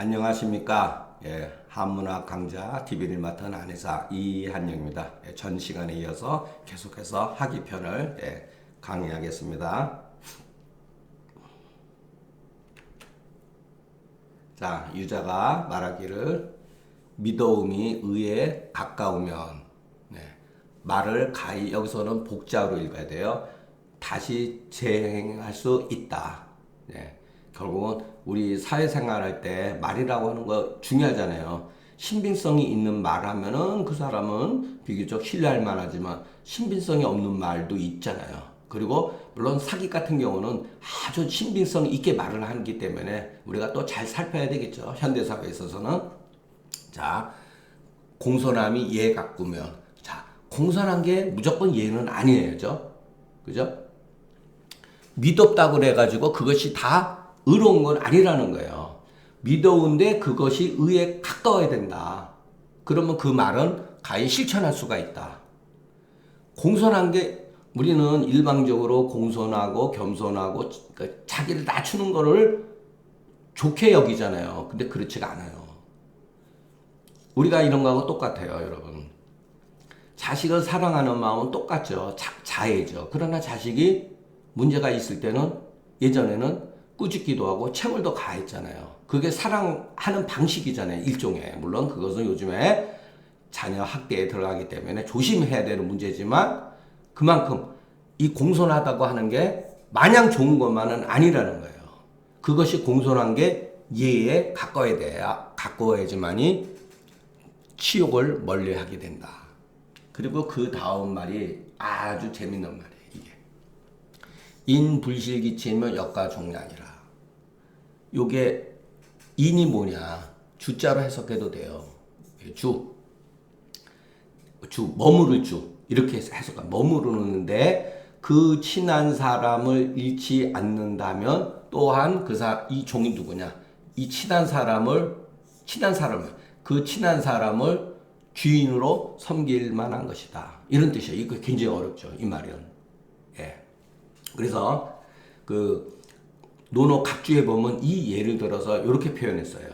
안녕하십니까. 예, 한문학 강좌 TV를 맡은 안회사 이한영입니다. 예, 전 시간에 이어서 계속해서 학기편을 예, 강의하겠습니다. 자, 유자가 말하기를 미더움이 의에 가까우면 네, 말을 가히 여기서는 복자로 읽어야 돼요. 다시 재행할 수 있다. 네, 결국은 우리 사회생활 할 때 말이라고 하는 거 중요하잖아요. 신빙성이 있는 말 하면은 그 사람은 비교적 신뢰할 만하지만 신빙성이 없는 말도 있잖아요. 그리고 물론 사기 같은 경우는 아주 신빙성 있게 말을 하기 때문에 우리가 또 잘 살펴야 되겠죠. 현대사회에 있어서는. 자, 공손함이 예 가꾸면. 자, 공손한 게 무조건 예는 아니에요. 그죠? 믿었다고 그래가지고 그것이 다 의로운 건 아니라는 거예요. 믿어온데 그것이 의에 가까워야 된다. 그러면 그 말은 가히 실천할 수가 있다. 공손한 게 우리는 일방적으로 공손하고 겸손하고 그러니까 자기를 낮추는 거를 좋게 여기잖아요. 근데 그렇지가 않아요. 우리가 이런 거하고 똑같아요, 여러분. 자식을 사랑하는 마음은 똑같죠. 자, 자애죠. 그러나 자식이 문제가 있을 때는 예전에는 꾸짖기도 하고 채물도 가했잖아요. 그게 사랑하는 방식이잖아요. 일종의. 물론 그것은 요즘에 자녀 학대에 들어가기 때문에 조심해야 되는 문제지만 그만큼 이 공손하다고 하는 게 마냥 좋은 것만은 아니라는 거예요. 그것이 공손한 게 예에 가까워야 돼야 가까워야지만이 치욕을 멀리하게 된다. 그리고 그 다음 말이 아주 재밌는 말이에요. 이게 인불실기치면 역가종량이라. 요게 인이 뭐냐 주자로 해석해도 돼요. 주, 주 머무를 주 이렇게 해석하 머무르는데 그 친한 사람을 잃지 않는다면 또한 그사이 종이 누구냐 이 친한 사람을 친한 사람을 그 친한 사람을 주인으로 섬길 만한 것이다 이런 뜻이에요. 이거 굉장히 어렵죠 이 말은. 예. 그래서 그 논어 각주에 보면 이 예를 들어서 이렇게 표현했어요.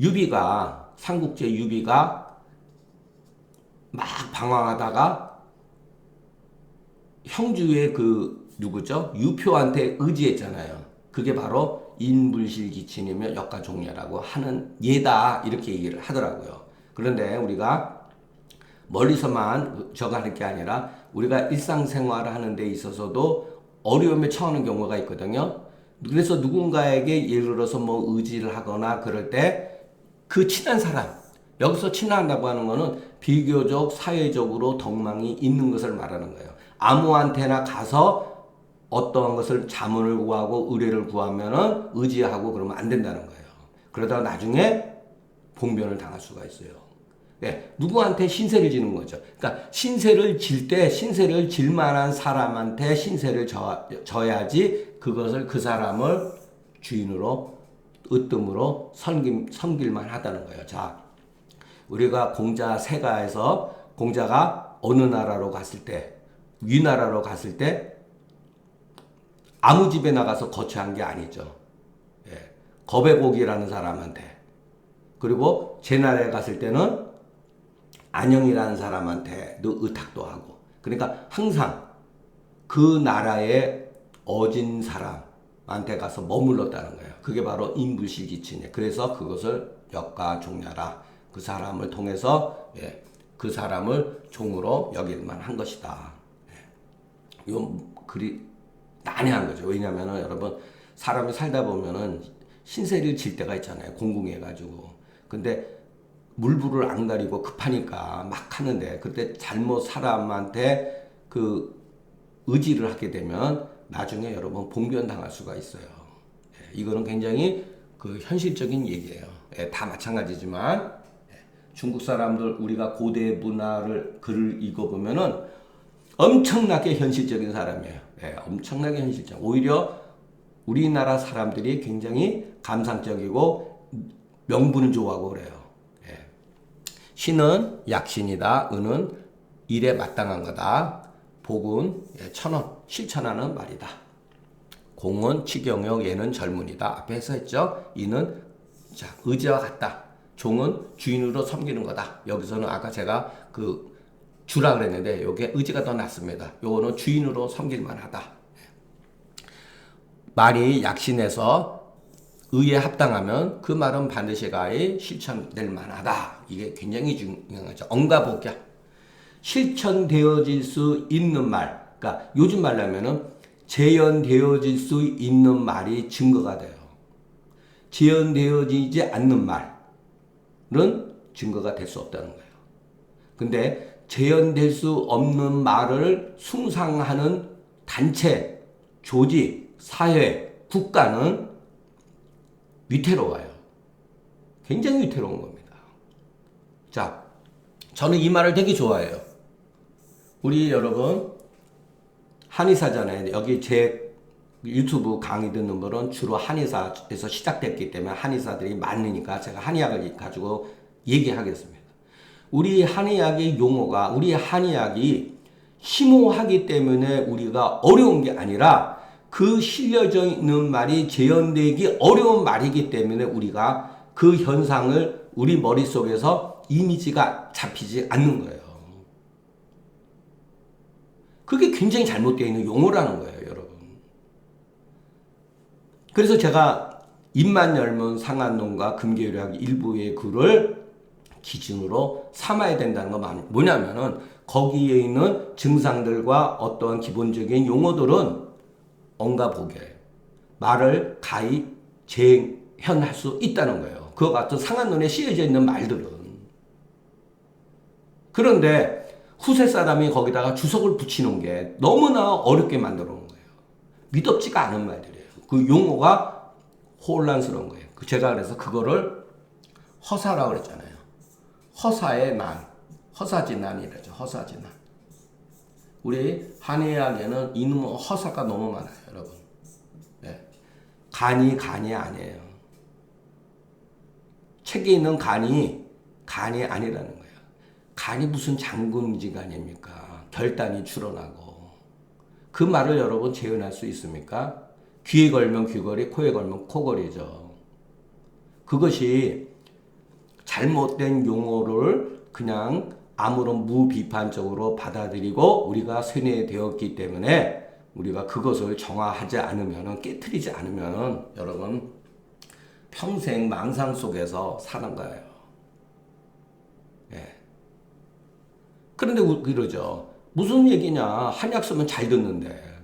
유비가 삼국지 유비가 막 방황하다가 형주의 그 누구죠? 유표한테 의지했잖아요. 그게 바로 인불실기친이며 역가종려라고 하는 예다 이렇게 얘기를 하더라고요. 그런데 우리가 멀리서만 저가는 게 아니라 우리가 일상생활을 하는 데 있어서도 어려움에 처하는 경우가 있거든요. 그래서 누군가에게 예를 들어서 뭐 의지를 하거나 그럴 때 그 친한 사람, 여기서 친한다고 하는 거는 비교적 사회적으로 덕망이 있는 것을 말하는 거예요. 아무한테나 가서 어떠한 것을 자문을 구하고 의뢰를 구하면은 의지하고 그러면 안 된다는 거예요. 그러다가 나중에 봉변을 당할 수가 있어요. 네, 누구한테 신세를 지는 거죠. 그러니까 신세를 질 때 신세를 질 만한 사람한테 신세를 져, 져야지 그것을 그 사람을 주인으로 으뜸으로 섬김, 섬길만 하다는 거예요. 자, 우리가 공자 세가에서 공자가 어느 나라로 갔을 때, 위나라로 갔을 때 아무 집에 나가서 거처한 게 아니죠. 예. 거배곡이라는 사람한테 그리고 제 나라에 갔을 때는 안영이라는 사람한테도 의탁도 하고 그러니까 항상 그 나라에 어진 사람한테 가서 머물렀다는 거예요. 그게 바로 인불실기친이에요. 그래서 그것을 역가 종려라. 그 사람을 통해서 예, 그 사람을 종으로 여길만 한 것이다. 예. 이건 그리 난해한 거죠. 왜냐면은 여러분 사람이 살다 보면은 신세를 질 때가 있잖아요. 공공해가지고. 근데 물불을 안 가리고 급하니까 막 하는데 그때 잘못 사람한테 그 의지를 하게 되면 나중에 여러분 봉변 당할 수가 있어요. 예, 이거는 굉장히 그 현실적인 얘기예요. 예, 다 마찬가지지만 예, 중국 사람들 우리가 고대 문화를 글을 읽어보면은 엄청나게 현실적인 사람이에요. 예, 엄청나게 현실적. 오히려 우리나라 사람들이 굉장히 감상적이고 명분을 좋아하고 그래요. 예. 신은 약신이다. 은은 일에 마땅한 거다. 복은 예, 천원 실천하는 말이다. 공은 치경역, 얘는 젊은이다. 앞에서 했죠. 이는 자 의지와 같다. 종은 주인으로 섬기는 거다. 여기서는 아까 제가 그 주라 그랬는데 요게 의지가 더 낫습니다. 요거는 주인으로 섬길 만하다. 말이 약신해서 의에 합당하면 그 말은 반드시 가에 실천될 만하다. 이게 굉장히 중요하죠. 언가복약. 실천되어질 수 있는 말. 그러니까 요즘 말로 하면은 재현되어질 수 있는 말이 증거가 돼요. 재현되어지지 않는 말은 증거가 될 수 없다는 거예요. 근데 재현될 수 없는 말을 숭상하는 단체, 조직, 사회, 국가는 위태로워요. 굉장히 위태로운 겁니다. 자, 저는 이 말을 되게 좋아해요. 우리 여러분, 한의사잖아요. 여기 제 유튜브 강의 듣는 분은 주로 한의사에서 시작됐기 때문에 한의사들이 많으니까 제가 한의학을 가지고 얘기하겠습니다. 우리 한의학의 용어가, 우리 한의학이 심오하기 때문에 우리가 어려운 게 아니라 그 실려져 있는 말이 재현되기 어려운 말이기 때문에 우리가 그 현상을 우리 머릿속에서 이미지가 잡히지 않는 거예요. 그게 굉장히 잘못되어 있는 용어라는 거예요, 여러분. 그래서 제가 입만 열면 상한론과 금계유학 일부의 글을 기준으로 삼아야 된다는 건 뭐냐면은 거기에 있는 증상들과 어떠한 기본적인 용어들은 언가 보게 말을 가히 재현할 수 있다는 거예요. 그와 같은 상한론에 씌어져 있는 말들은 그런데 후세 사람이 거기다가 주석을 붙이는 게 너무나 어렵게 만들어 놓은 거예요. 믿업지가 않은 말들이에요. 그 용어가 혼란스러운 거예요. 그 제가 그래서 그거를 허사라고 그랬잖아요. 허사의 난, 허사진난이라죠. 허사진난. 우리 한의학에는 이놈 허사가 너무 많아요, 여러분. 네. 간이 간이 아니에요. 책에 있는 간이 간이 아니라는 거예요. 간이 무슨 장군지간입니까? 결단이 줄어나고. 그 말을 여러분 재현할 수 있습니까? 귀에 걸면 귀걸이, 코에 걸면 코걸이죠. 그것이 잘못된 용어를 그냥 아무런 무비판적으로 받아들이고 우리가 세뇌되었기 때문에 우리가 그것을 정화하지 않으면 깨뜨리지 않으면 여러분 평생 망상 속에서 사는 거예요. 예. 그런데 그러죠. 무슨 얘기냐. 한약 쓰면 잘 듣는데.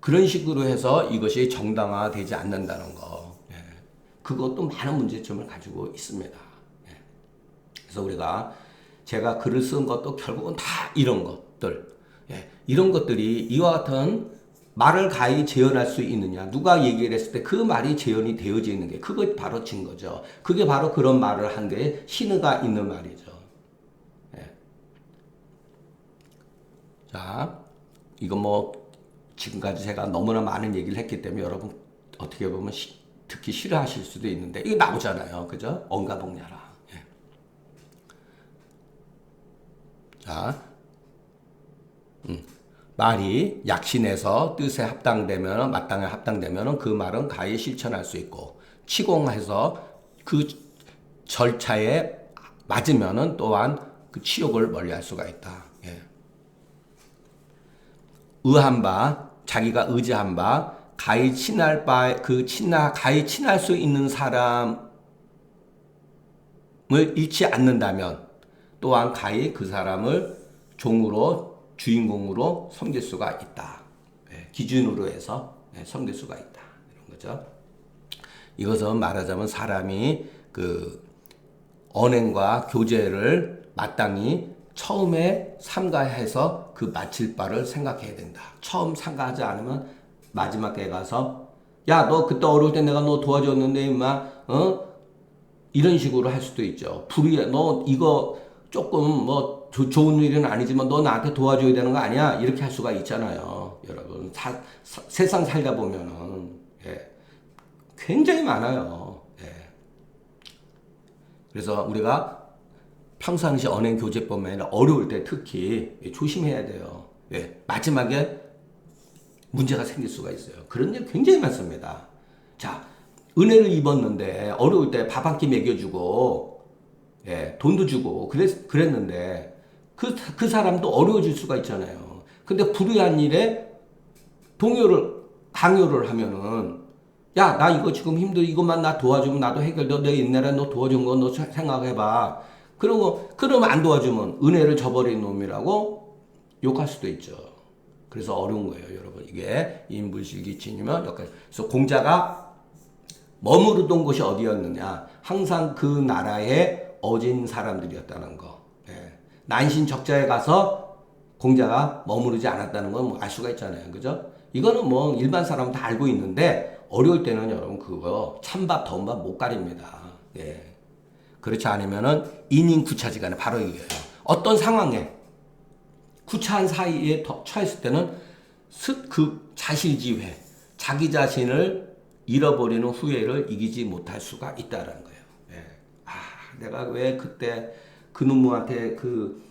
그런 식으로 해서 이것이 정당화되지 않는다는 거. 예. 그것도 많은 문제점을 가지고 있습니다. 예. 그래서 우리가 제가 글을 쓴 것도 결국은 다 이런 것들. 예. 이런 것들이 이와 같은 말을 가히 재현할 수 있느냐. 누가 얘기를 했을 때 그 말이 재현이 되어지는 게 그것 바로 증거죠. 그게 바로 그런 말을 한 게 신의가 있는 말이죠. 예. 자, 이거 뭐 지금까지 제가 너무나 많은 얘기를 했기 때문에 여러분 어떻게 보면 시, 듣기 싫어하실 수도 있는데 이게 나오잖아요. 그죠? 언가복냐라. 예. 자, 음. 말이 약신해서 뜻에 합당되면 마땅에 합당되면 그 말은 가히 실천할 수 있고 치공해서 그 절차에 맞으면은 또한 그 치욕을 멀리할 수가 있다. 예. 의한 바 자기가 의지한 바 가히 친할 바 그 친하 가히 친할 수 있는 사람을 잃지 않는다면 또한 가히 그 사람을 종으로 주인공으로 섬길 수가 있다. 예, 기준으로 해서 예, 섬길 수가 있다. 이런 거죠. 이것은 말하자면 사람이 그 언행과 교제를 마땅히 처음에 삼가해서 그 마칠 바를 생각해야 된다. 처음 삼가하지 않으면 마지막에 가서 야 너 그때 어려울 때 내가 너 도와줬는데 임마 어 이런 식으로 할 수도 있죠. 불이 너 이거 조금 뭐 조, 좋은 일은 아니지만 너 나한테 도와줘야 되는 거 아니야? 이렇게 할 수가 있잖아요. 여러분 사, 사, 세상 살다 보면은 예, 굉장히 많아요. 예. 그래서 우리가 평상시 언행 교제법에 어려울 때 특히 조심해야 돼요. 예, 마지막에 문제가 생길 수가 있어요. 그런 일 굉장히 많습니다. 자, 은혜를 입었는데 어려울 때 밥 한 끼 먹여주고 예, 돈도 주고 그랬, 그랬는데 그, 그 사람도 어려워질 수가 있잖아요. 근데 불의한 일에 동요를 강요를 하면은 야 나 이거 지금 힘들어. 이것만 나 도와주면 나도 해결돼. 내 옛날에 너 도와준 거 너 생각해봐. 그러고 그러면 안 도와주면 은혜를 저버린 놈이라고 욕할 수도 있죠. 그래서 어려운 거예요 여러분. 이게 인불실기친이면 여기까지. 그래서 공자가 머무르던 곳이 어디였느냐. 항상 그 나라에 어진 사람들이었다는 거 예. 난신 적자에 가서 공자가 머무르지 않았다는 건뭐알 수가 있잖아요 그죠 이거는 뭐 일반 사람은 다 알고 있는데 어려울 때는 여러분 그거 찬밥 더운 밥 못 가립니다. 예. 그렇지 않으면은 인인 구차지간에 바로 이거예요. 어떤 상황에 구차한 사이에 처했을 때는 그 자실지회, 자기 자신을 잃어버리는 후회를 이기지 못할 수가 있다는 거예요. 내가 왜 그때 그 놈한테 그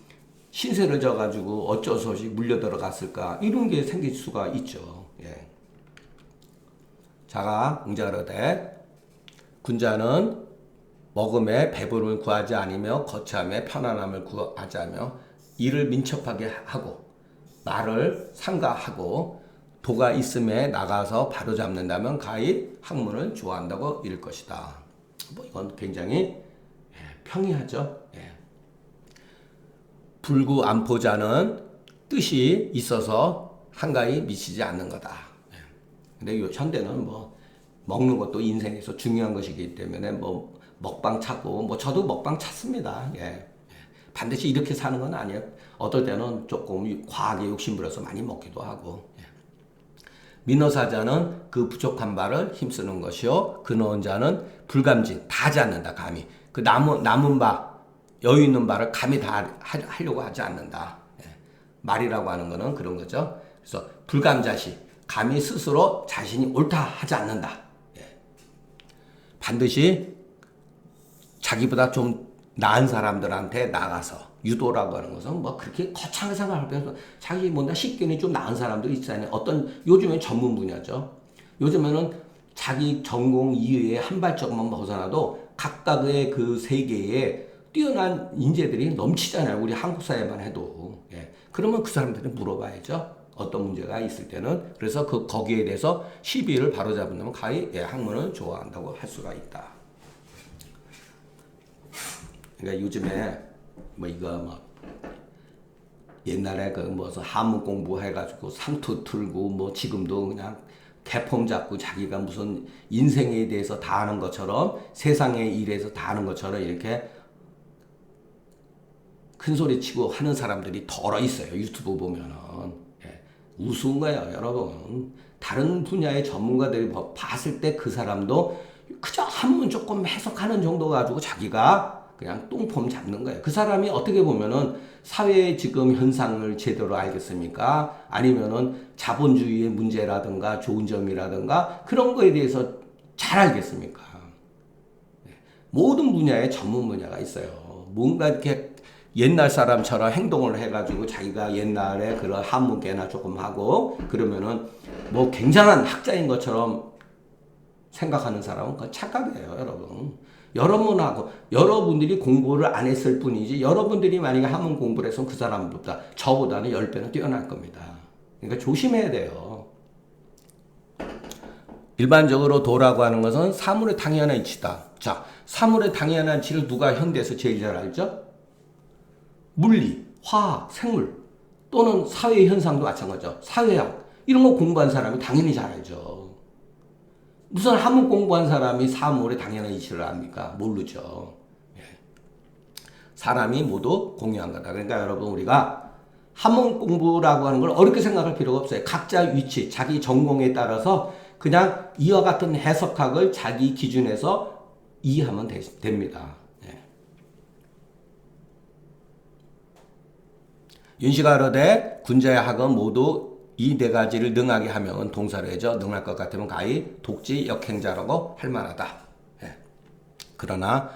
신세를 져가지고 어쩔 수 없이 물려 들어갔을까 이런 게 생길 수가 있죠. 예. 자가 응자르되 군자는 먹음에 배부름을 구하지 아니며 거참에 편안함을 구하지 않으며 이를 민첩하게 하고 말을 상가하고 도가 있음에 나가서 바로 잡는다면 가히 학문을 좋아한다고 이를 것이다. 뭐 이건 굉장히 예, 평이하죠. 예. 불구 안포자는 뜻이 있어서 한가히 미치지 않는 거다. 예. 근데 요 현대는 뭐 먹는 것도 인생에서 중요한 것이기 때문에 뭐 먹방 찾고 뭐 저도 먹방 찾습니다. 예. 반드시 이렇게 사는 건 아니에요. 어떨 때는 조금 과하게 욕심부려서 많이 먹기도 하고. 예. 민어사자는 그 부족한 바를 힘쓰는 것이요. 근어온 자는 불감진 다 않는다 감히. 그 남은 남은 바 여유 있는 바를 감히 다 하려고 하지 않는다. 예. 말이라고 하는 거는 그런 거죠. 그래서 불감자시 감히 스스로 자신이 옳다 하지 않는다. 예. 반드시 자기보다 좀 나은 사람들한테 나가서 유도라고 하는 것은 뭐 그렇게 거창하게 생각할 필요 자기 뭔가 식견이 좀 나은 사람도 있잖아요. 어떤 요즘엔 전문 분야죠. 요즘에는 자기 전공 이외에 한 발짝만 벗어나도 각각의 그 세계에 뛰어난 인재들이 넘치잖아요. 우리 한국 사회만 해도. 예. 그러면 그 사람들이 물어봐야죠. 어떤 문제가 있을 때는. 그래서 그 거기에 대해서 시비를 바로잡는다면 가히 예, 학문을 좋아한다고 할 수가 있다. 그러니까 요즘에 뭐 이거 뭐 옛날에 그 무슨 한문 공부해가지고 상투 틀고 뭐 지금도 그냥 개폼 잡고 자기가 무슨 인생에 대해서 다 아는 것처럼 세상의 일에서 다 아는 것처럼 이렇게 큰 소리 치고 하는 사람들이 덜어 있어요. 유튜브 보면은. 예. 우스운 거예요, 여러분. 다른 분야의 전문가들이 뭐 봤을 때 그 사람도 그저 한문 조금 해석하는 정도 가지고 자기가 그냥 똥폼 잡는 거예요. 그 사람이 어떻게 보면은 사회의 지금 현상을 제대로 알겠습니까? 아니면은 자본주의의 문제라든가 좋은 점이라든가 그런 거에 대해서 잘 알겠습니까? 예. 모든 분야에 전문 분야가 있어요. 뭔가 이렇게 옛날 사람처럼 행동을 해가지고 자기가 옛날에 그런 한문계나 조금 하고 그러면은 뭐 굉장한 학자인 것처럼 생각하는 사람은 그 착각이에요, 여러분. 여러분하고 여러분들이 공부를 안 했을 뿐이지 여러분들이 만약에 한문 공부를 해서 그 사람보다 저보다는 10배는 뛰어날 겁니다. 그러니까 조심해야 돼요. 일반적으로 도라고 하는 것은 사물의 당연한 이치다. 자, 사물의 당연한 이치를 누가 현대에서 제일 잘 알죠? 물리, 화학, 생물 또는 사회 현상도 마찬가지죠. 사회학 이런 거 공부한 사람이 당연히 잘 알죠. 무슨 한문 공부한 사람이 사물의 당연한 이치를 압니까? 모르죠. 예. 사람이 모두 공유한 거다. 그러니까 여러분 우리가 한문 공부라고 하는 걸 어렵게 생각할 필요가 없어요. 각자 위치, 자기 전공에 따라서 그냥 이와 같은 해석학을 자기 기준에서 이해하면 되, 됩니다. 윤시가로되 군자의 학은 모두 이 네 가지를 능하게 하면 동사로 해죠. 능할 것 같으면 가히 독지 역행자라고 할 만하다. 예. 그러나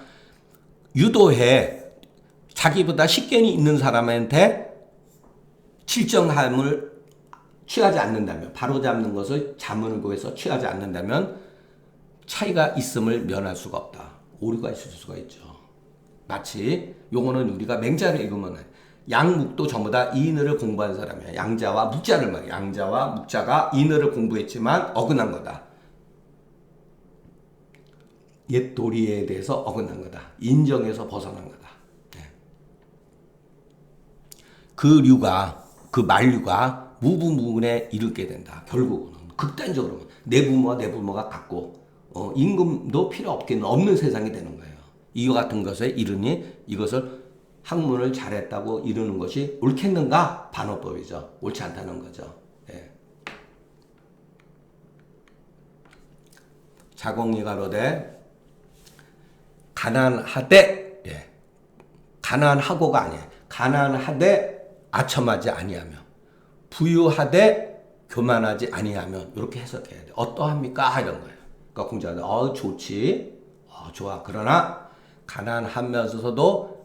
유도해 자기보다 식견이 있는 사람한테 칠정함을 취하지 않는다면 바로 잡는 것을 자문을 구해서 취하지 않는다면 차이가 있음을 면할 수가 없다. 오류가 있을 수가 있죠. 마치 요거는 우리가 맹자를 읽으면 양묵도 전부 다 인을을 공부한 사람이야. 양자와 묵자를 말이야. 양자와 묵자가 인을을 공부했지만 어긋난 거다. 옛 도리에 대해서 어긋난 거다. 인정에서 벗어난 거다. 네. 그 류가 그 만류가 무부무분에 이르게 된다. 결국은 극단적으로 내 부모와 내 부모가 같고 어, 임금도 필요 없겠는 없는 세상이 되는 거예요. 이와 같은 것에 이르니 이것을 학문을 잘했다고 이르는 것이 옳겠는가? 반어법이죠. 옳지 않다는 거죠. 예. 자공이 가로되 가난하되 예. 가난하고가 아니에요. 가난하되 아첨하지 아니하며 부유하되 교만하지 아니하며 이렇게 해석해야 돼. 어떠합니까? 이런 거예요. 그러니까 공자는 어 좋지, 어 좋아. 그러나 가난하면서도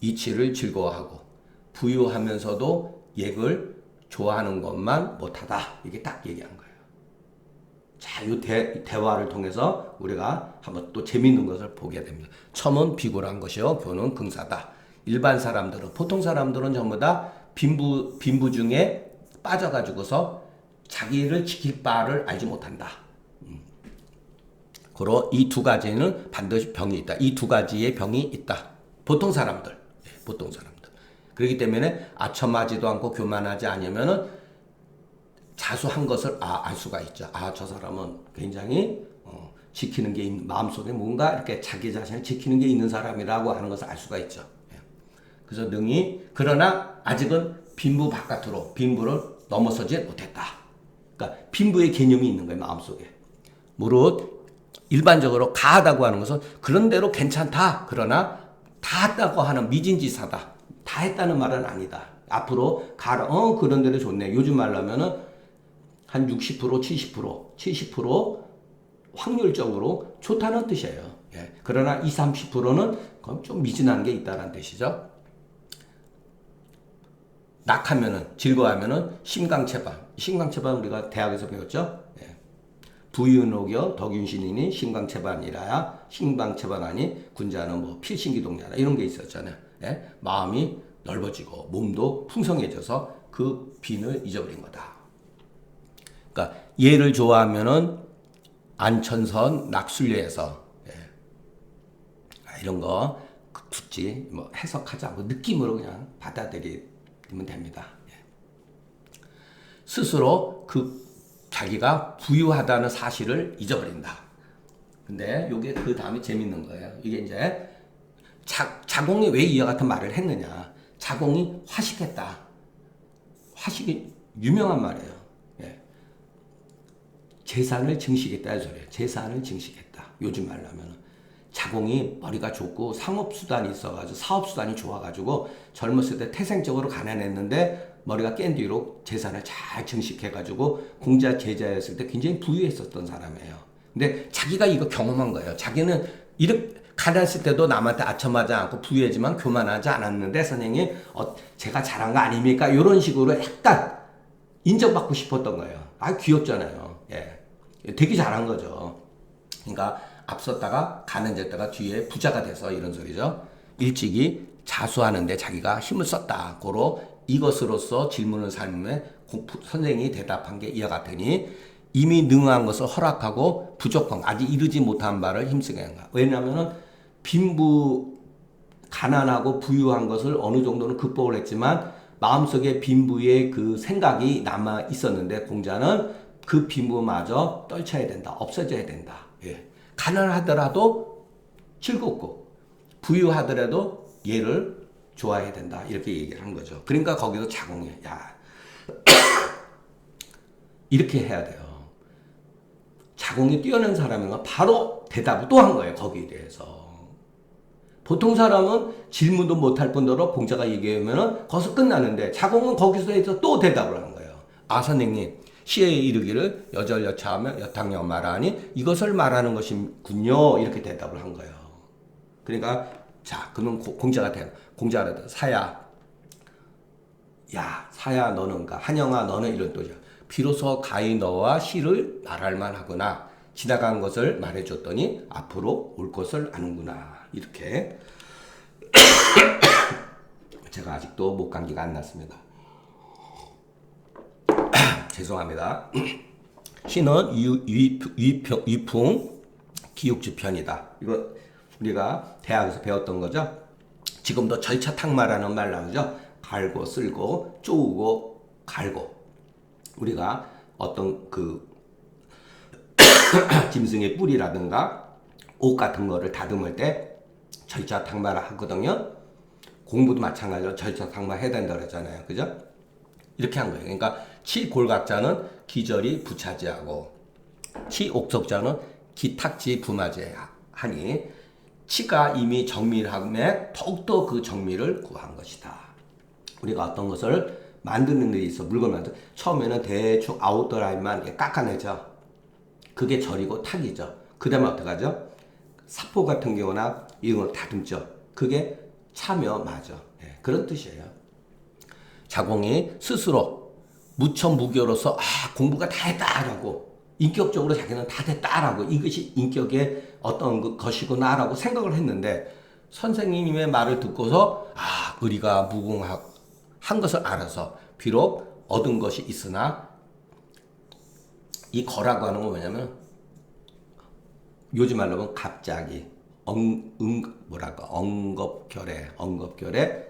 이치를 즐거워하고 부유하면서도 얘를 좋아하는 것만 못하다. 이게 딱 얘기한 거예요. 자, 이 대, 대화를 통해서 우리가 한번 또 재밌는 것을 보게 됩니다. 첨은 비굴한 것이요, 교는 긍사다. 일반 사람들은 보통 사람들은 전부 다 빈부 빈부 중에 빠져가지고서 자기를 지킬 바를 알지 못한다. 음. 고로 이두 가지는 반드시 병이 있다. 이 두 가지의 병이 있다. 보통 사람들, 예, 보통 사람들. 그렇기 때문에 아첨하지도 않고 교만하지 않으면은 자수한 것을 아, 알 수가 있죠. 아, 저 사람은 굉장히 어, 지키는 게 있는, 마음속에 뭔가 이렇게 자기 자신을 지키는 게 있는 사람이라고 하는 것을 알 수가 있죠. 예. 그래서 능히 그러나 아직은 빈부 바깥으로 빈부를 넘어서지 못했다. 그러니까 빈부의 개념이 있는 거예요 마음속에. 무릇 일반적으로 가하다고 하는 것은 그런 대로 괜찮다. 그러나 다 했다고 하는 미진지사다. 다 했다는 말은 아니다. 앞으로 가라. 어 그런 대로 좋네. 요즘 말로 하면은 한 60% 70% 70% 확률적으로 좋다는 뜻이에요. 예. 그러나 20, 30%는 좀 미진한 게 있다는 뜻이죠. 낙하면은 즐거워하면은 심강체반. 심강체반 우리가 대학에서 배웠죠. 예. 부윤옥여 덕윤신이니 심강체반이라야 심강체반하니 군자는 뭐 필신기동자라 이런 게 있었잖아요. 예. 마음이 넓어지고 몸도 풍성해져서 그 빈을 잊어버린 거다. 그러니까 얘를 좋아하면은 안천선 낙술례에서 예. 아, 이런 거 굳이 뭐 해석하지 않고 느낌으로 그냥 받아들이면 됩니다. 예. 스스로 그 자기가 부유하다는 사실을 잊어버린다. 근데 이게 그 다음에 재밌는 거예요. 이게 이제 자, 자공이 왜 이와 같은 말을 했느냐. 자공이 화식했다. 화식이 유명한 말이에요. 예. 재산을 증식했다 이 소리예요. 재산을 증식했다. 요즘 말로 하면 자공이 머리가 좋고 상업 수단이 있어가지고 사업 수단이 좋아가지고 젊었을 때 태생적으로 가난했는데 머리가 깬 뒤로 재산을 잘 증식해가지고 공자 제자였을 때 굉장히 부유했었던 사람이에요. 근데 자기가 이거 경험한 거예요. 자기는 이렇게 가난했을 때도 남한테 아첨하지 않고 부유하지만 교만하지 않았는데 선생님 어, 제가 잘한 거 아닙니까? 이런 식으로 약간 인정받고 싶었던 거예요. 아 귀엽잖아요. 예, 되게 잘한 거죠. 그러니까 앞섰다가 가난졌다가 뒤에 부자가 돼서 이런 소리죠. 일찍이 자수하는데 자기가 힘을 썼다. 고로 이것으로서 질문을 삶에 선생이 대답한 게 이와 같으니 이미 능한 것을 허락하고 부족한 아직 이르지 못한 바를 힘쓰게 한다. 왜냐하면은 빈부 가난하고 부유한 것을 어느 정도는 극복을 했지만 마음속에 빈부의 그 생각이 남아 있었는데 공자는 그 빈부마저 떨쳐야 된다. 없어져야 된다. 예. 가난하더라도 즐겁고 부유하더라도 얘를 좋아해야 된다. 이렇게 얘기를 한 거죠. 그러니까 거기서 자공해. 야. 이렇게 해야 돼요. 자공이 뛰어난 사람인가 바로 대답을 또 한 거예요. 거기에 대해서. 보통 사람은 질문도 못할 뿐더러 공자가 얘기하면은 거기서 끝나는데 자공은 거기서 해서 또 대답을 하는 거예요. 아 선생님 시에 이르기를 여절여차하며 여탕여 말하니 이것을 말하는 것이군요. 이렇게 대답을 한 거예요. 그러니까 자 그러면 공자가 돼 공자가 사야 야 사야 너는가 한영아 너는 이런 뜻이야. 비로소 가히 너와 시를 말할 만하구나. 지나간 것을 말해줬더니 앞으로 올 것을 아는구나. 이렇게 제가 아직도 목 감기가 안 났습니다. 죄송합니다. 시는 유, 유, 유, 유풍 기육지 편이다. 이거 우리가 대학에서 배웠던 거죠. 지금도 절차탕마라는 말 나오죠. 갈고 쓸고 쪼우고 갈고 우리가 어떤 그 짐승의 뿔이라든가 옷 같은 거를 다듬을 때 절차탕마를 하거든요. 공부도 마찬가지로 절차탕마 해야 된다 그랬잖아요. 그죠? 이렇게 한 거예요. 그러니까 치골각자는 기절이 부차지하고 치옥석자는 기탁지 분화제하니 치가 이미 정밀함에 더욱더 그 정밀을 구한 것이다. 우리가 어떤 것을 만드는 데 있어 물건 만들 처음에는 대충 아웃더 라인만 이렇게 깎아내죠. 그게 절이고 탁이죠. 그 다음에 어떡하죠? 사포 같은 경우나 이런 걸 다듬죠. 그게 참여 맞아. 예, 그런 뜻이에요. 자공이 스스로 무천무교로서 아 공부가 다 했다라고 인격적으로 자기는 다 됐다라고 이것이 인격의 어떤 그 것이구나라고 생각을 했는데 선생님의 말을 듣고서 아 우리가 무궁한 것을 알아서 비록 얻은 것이 있으나 이 거라고 하는 건 뭐냐면 요즘 말로 하면 갑자기 엉, 응, 뭐랄까 엉겁결에 엉겁결에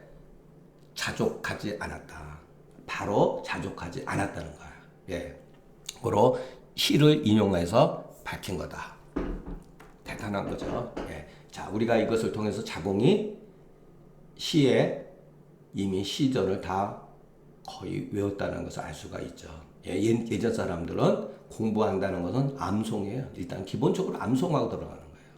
자족하지 않았다. 바로 자족하지 않았다는 거야. 예. 고로 시를 인용해서 밝힌 거다. 대단한 거죠. 예. 자, 우리가 이것을 통해서 자공이 시에 이미 시전을 다 거의 외웠다는 것을 알 수가 있죠. 예, 예전 사람들은 공부한다는 것은 암송이에요. 일단 기본적으로 암송하고 들어가는 거예요.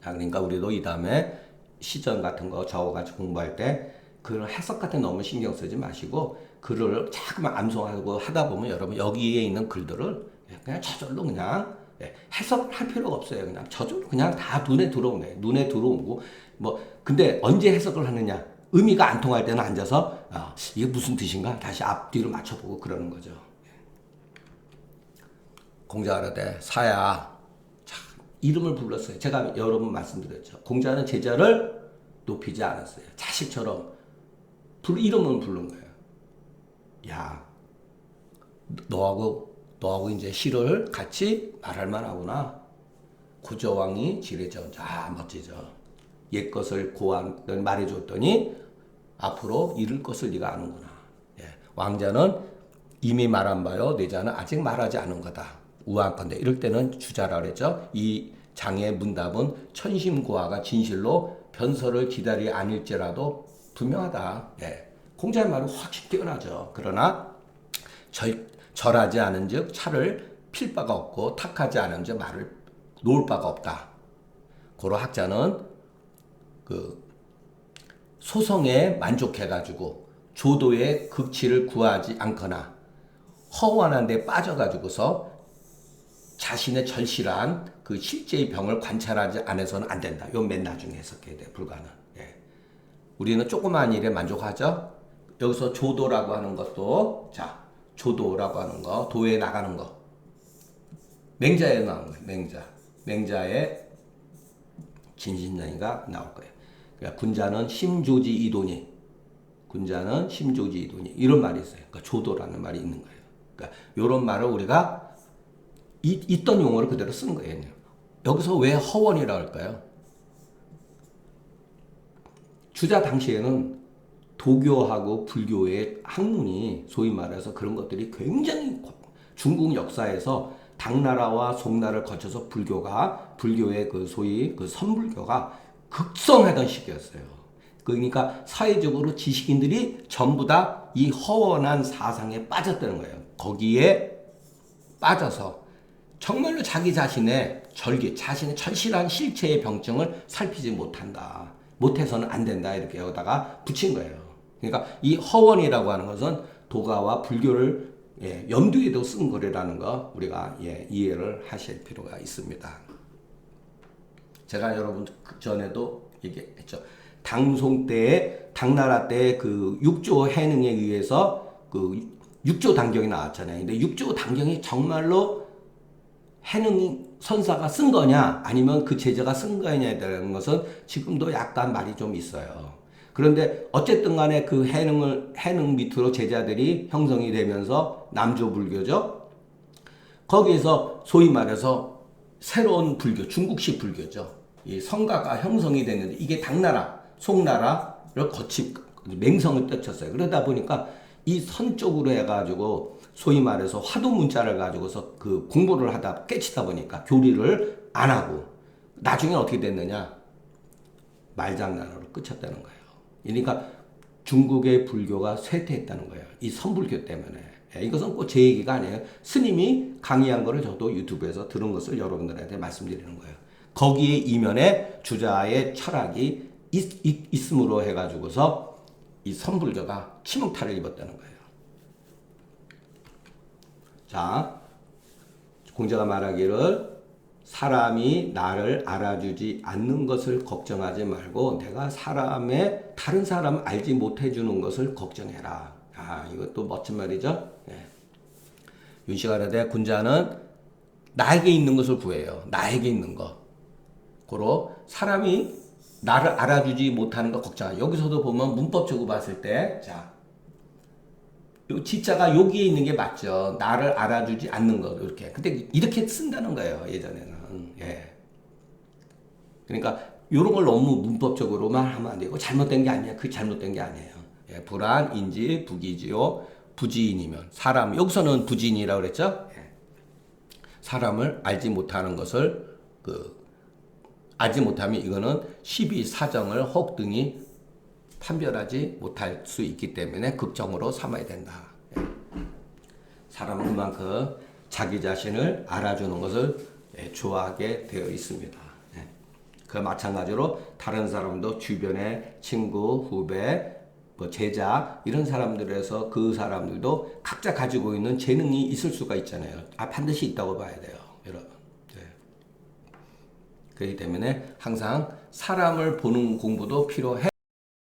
자, 그러니까 우리도 이 다음에 시전 같은 거 적어가지고 공부할 때 그런 해석 같은 너무 신경 쓰지 마시고 글을 자꾸만 암송하고 하다 보면 여러분 여기에 있는 글들을 그냥 저절로 그냥 예, 해석할 필요가 없어요. 그냥 저절로 그냥 다 눈에 들어오네. 눈에 들어오고 뭐 근데 언제 해석을 하느냐? 의미가 안 통할 때는 앉아서 아, 이게 무슨 뜻인가 다시 앞뒤로 맞춰보고 그러는 거죠. 공자하러 때 사야 참 이름을 불렀어요. 제가 여러 번 말씀드렸죠. 공자는 제자를 높이지 않았어요. 자식처럼 불 이름은 부른 거예요. 야 너하고 너하고 이제 시를 같이 말할 만하구나. 구저왕이 지레져 아 멋지죠. 옛 것을 고한 말해줬더니 앞으로 이룰 것을 네가 아는구나. 예. 왕자는 이미 말한 바요. 내 자는 아직 말하지 않은 거다. 우한컨대 이럴 때는 주자라 그랬죠. 이 장의 문답은 천심고화가 진실로 변설을 기다리 아닐지라도 분명하다. 예. 공자의 말은 확실히 뛰어나죠. 그러나 절, 절하지 않은즉 차를 필 바가 없고 탁하지 않은즉 말을 놓을 바가 없다. 고로 학자는 그 소성에 만족해가지고 조도의 극치를 구하지 않거나 허원한 데 빠져가지고서 자신의 절실한 그 실제의 병을 관찰하지 않아서는 안 된다. 이건 맨 나중에 해석해야 돼. 불가능. 예. 우리는 조그만 일에 만족하죠. 여기서 조도라고 하는 것도 자 조도라고 하는 거 도에 나가는 거 맹자에 나온 거예요. 맹자 맹자의 진신장이가 나올 거예요. 그러니까 군자는 심조지 이도니 군자는 심조지 이도니 이런 말이 있어요. 그러니까 조도라는 말이 있는 거예요. 그러니까 이런 말을 우리가 이, 있던 용어를 그대로 쓰는 거예요. 여기서 왜 허원이라고 할까요? 주자 당시에는 도교하고 불교의 학문이 소위 말해서 그런 것들이 굉장히 중국 역사에서 당나라와 송나라를 거쳐서 불교가 불교의 그 소위 그 선불교가 극성하던 시기였어요. 그러니까 사회적으로 지식인들이 전부 다 이 허원한 사상에 빠졌다는 거예요. 거기에 빠져서 정말로 자기 자신의 절기, 자신의 절실한 실체의 병증을 살피지 못한다. 못해서는 안 된다. 이렇게 여기다가 붙인 거예요. 그러니까 이 허원이라고 하는 것은 도가와 불교를 예, 염두에도 쓴 거라는 거 우리가 예, 이해를 하실 필요가 있습니다. 제가 여러분 그 전에도 얘기했죠. 당송 때 당나라 때 그 육조 해능에 의해서 그 육조 단경이 나왔잖아요. 근데 육조 단경이 정말로 해능 선사가 쓴 거냐 아니면 그 제자가 쓴 거냐에 대한 것은 지금도 약간 말이 좀 있어요. 그런데 어쨌든 간에 그 해능을 해능 밑으로 제자들이 형성이 되면서 남조 불교죠. 거기에서 소위 말해서 새로운 불교, 중국식 불교죠. 이 성가가 형성이 됐는데 이게 당나라, 송나라를 거치 맹성을 떨쳤어요. 그러다 보니까 이 선 쪽으로 해가지고 소위 말해서 화두 문자를 가지고서 그 공부를 하다 깨치다 보니까 교리를 안 하고 나중에 어떻게 됐느냐 말장난으로 끝쳤다는 거예요. 그러니까 중국의 불교가 쇠퇴했다는 거예요. 이 선불교 때문에. 예, 이것은 꼭 제 얘기가 아니에요. 스님이 강의한 거를 저도 유튜브에서 들은 것을 여러분들한테 말씀드리는 거예요. 거기에 이면에 주자의 철학이 있, 있, 있음으로 해가지고서 이 선불교가 치명타를 입었다는 거예요. 자, 공자가 말하기를 사람이 나를 알아주지 않는 것을 걱정하지 말고 내가 사람의 다른 사람 알지 못해 주는 것을 걱정해라. 아, 이것도 멋진 말이죠. 예. 윤시가라대 군자는 나에게 있는 것을 구해요. 나에게 있는 거. 고로 사람이 나를 알아주지 못하는 거 걱정하. 여기서도 보면 문법적으로 봤을 때, 자, 요 지자가 여기에 있는 게 맞죠. 나를 알아주지 않는 거 이렇게. 근데 이렇게 쓴다는 거예요 예전에는. 예. 그러니까 이런 걸 너무 문법적으로만 하면 안 되고 잘못된 게 아니야. 그 잘못된 게 아니에요. 예. 불안, 인지, 부기지요, 부지인이면 사람. 여기서는 부지인이라고 그랬죠. 예. 사람을 알지 못하는 것을 그 알지 못하면 이거는 시비 사정을 혹 등이 판별하지 못할 수 있기 때문에 극정으로 삼아야 된다. 예. 사람은 그만큼 자기 자신을 알아주는 것을 예, 좋아하게 되어 있습니다. 예. 그 마찬가지로 다른 사람도 주변의 친구, 후배, 뭐 제자 이런 사람들에서 그 사람들도 각자 가지고 있는 재능이 있을 수가 있잖아요. 아 반드시 있다고 봐야 돼요, 여러분. 네. 그렇기 때문에 항상 사람을 보는 공부도 필요해.